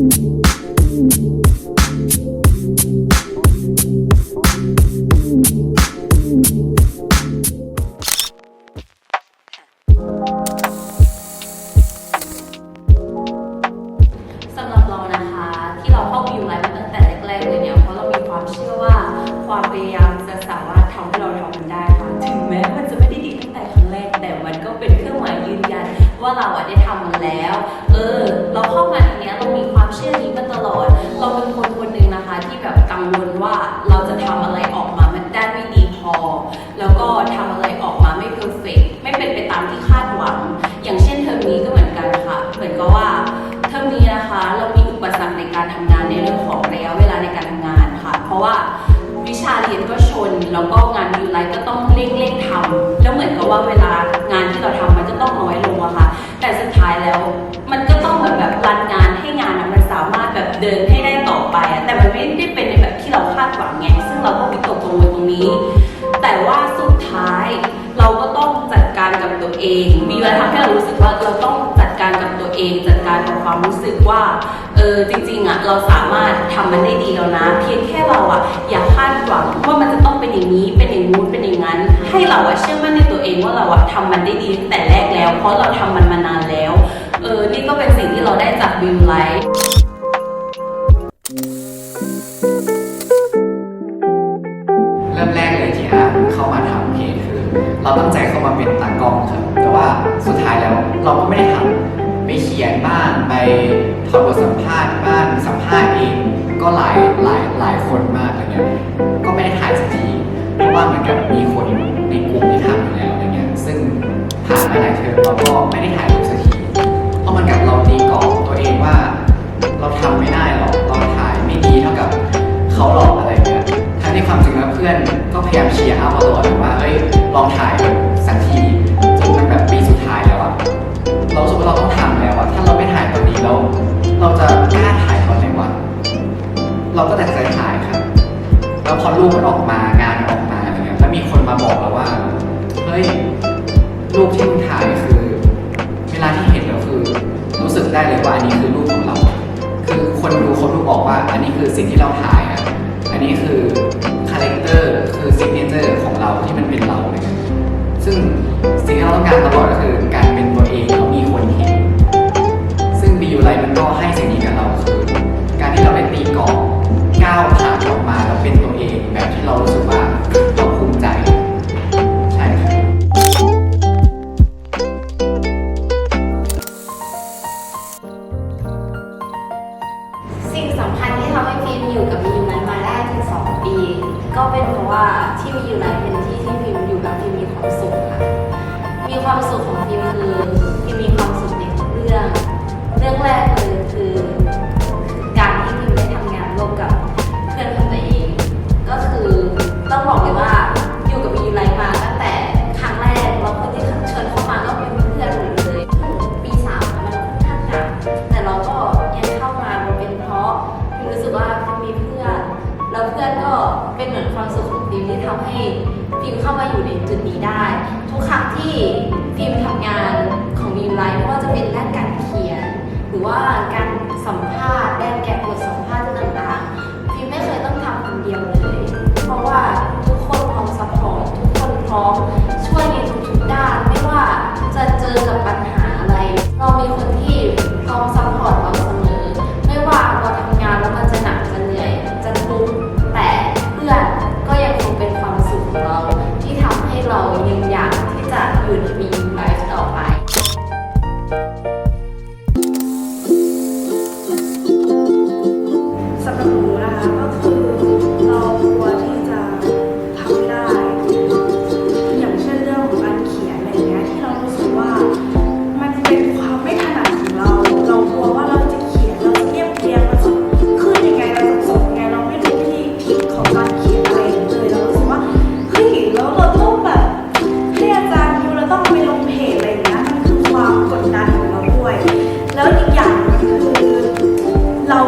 สำหรับเรานะคะ ที่เราเข้าไปอยู่ไลฟ์มาตั้งแต่แรกๆเลยเนี่ยเพราะเรามีความเชื่อว่าความพยายามจะสามารถทำให้เราทำมันได้ค่ะถึงแม้มันจะไม่ได้ดีตั้งแต่ครั้งแรกแต่มันก็เป็นเครื่องหมายยืนยัน ว่าเราอะได้ทำมันแล้ว เออ เรา กับว่าเวลางานที่เราทำมันจะต้องน้อยลงอะค่ะ แต่สุดท้ายแล้วมันก็ต้องเหมือนแบบรันงานให้งานมันสามารถแบบเดินให้ได้ต่อไปอะแต่มันไม่ได้เป็นในแบบที่เราคาดหวังไงซึ่งเราก็วิตกกังวลตรงนี้ แต่ว่าสุดท้ายเราก็ต้องจัดการกับตัวเอง มีเวลาทำให้เรารู้สึกว่าเรา การกับความรู้สึกว่า เออจริงๆอะเราสามารถทำมันได้ดีแล้วนะ เพียงแค่เราอะอย่าคาดหวังว่ามันจะต้องเป็นอย่างนี้ เป็นอย่างนู้นเป็นอย่างนั้น ให้เราอะเชื่อมั่นในตัวเองว่าเราอะทำมันได้ดีตั้งแต่แรกแล้ว เพราะเราทำมันมานานแล้ว เออนี่ก็เป็นสิ่งที่เราได้จากวิวไลฟ์เริ่มแรกเลยที่อาเข้ามาทำเพจคือ เราตั้งใจเข้ามาเป็นตากล้องครับแต่ว่าสุดท้ายแล้วเราก็ไม่ได้ทำ ไปเขียนบ้างไปทำบทสัมภาษณ์บ้างสัมภาษณ์เองก็หลายหลายหลายคนมากอะไรเงี้ยก็ไม่ได้ถ่ายสักทีเพราะว่าเหมือนกับมีคนในกลุ่มที่ทำอยู่แล้วอะไรเงี้ยซึ่งผ่านมาหลายเทอมเราก็ไม่ได้ถ่ายรูปสักทีเพราะมันกับเราตีกรอบตัวเองว่า เราทำไม่ได้หรอกเราถ่ายไม่ดีเท่ากับเขาหรอกอะไรเงี้ยทั้งที่ความจริงแล้วเพื่อนก็พยายามเชียร์อัพมาตลอดว่าเฮ้ยลองถ่ายสักทีจนมันแบบปีสุดท้ายแล้วอะเราสึกว่าเราต้อง แล้วพอรูปมันออกมางานออกมาอะไรเงี้ยแล้วมีคนมาบอกเราว่าเฮ้ยรูปที่มึงถ่ายคือ เวลาที่เห็นแล้วคือ รู้สึกได้เลยว่าอันนี้คือรูปของเรา คือคนดูเขาดูออกว่า อันนี้คือสิ่งที่เราถ่ายนะอันนี้คือคาแรคเตอร์คือซิกเนเจอร์ของเราที่มันเป็นเราเลยซึ่งสิ่งที่เราต้องการตลอดก็คือการเป็นตัวเองแล้วมีคนเห็นซึ่งบียูไลมันก็ให้ เรารู้สึกว่าเราภูมิใจ ใช่ครับสิ่งสำคัญที่ทำให้ฟิล์มอยู่กับมียูไนมาได้ถึงสองปี ก็เป็นเพราะว่าที่มียูไนเป็นที่ที่ฟิล์มอยู่กับฟิล์มมีความสุขค่ะ มีความสุขของฟิล์มคือฟิล์มมีความสุขในทุกเรื่อง เรื่องแรกเลยคือ เป็นเหมือนความสุขของฟิล์มที่ทำให้ฟิล์มเข้ามาอยู่ในจุดนี้ได้ ทุกครั้งที่ฟิล์มทำงานของฟิล์มไลฟ์ไม่ว่าจะเป็นด้านการเขียน หรือว่าการสัมภาษณ์ด้านแกะบทสัม สำหรับหนูนะคะก็คือเรากลัวที่จะทำไม่ได้ อย่างเช่นเรื่องของการเขียนอะไรอย่างเงี้ยที่เรารู้สึกว่ามันเป็นความไม่ถนัดของเรา เรากลัวว่าเราจะเขียนเราจะเรียบเรียงมันจะขึ้นยังไงเราจะจบยังไงเราไม่รู้วิธีคิดของการเขียนอะไรเลยเรารู้สึกว่าเฮ้ยแล้วเราต้องแบบให้อาจารย์ดูเราต้องไปลงเพจอะไรอย่างเงี้ยมันคือความกดดันของเราด้วย แล้วอีกอย่างมันคือเรา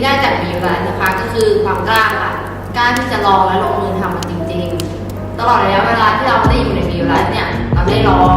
ที่ได้จากมีรันนะคะก็คือความกล้าค่ะกล้าที่จะลองและลงมือทำมันจริง ๆ ตลอดระยะเวลาที่เราได้อยู่ในมีรันเนี่ยเราได้ลอง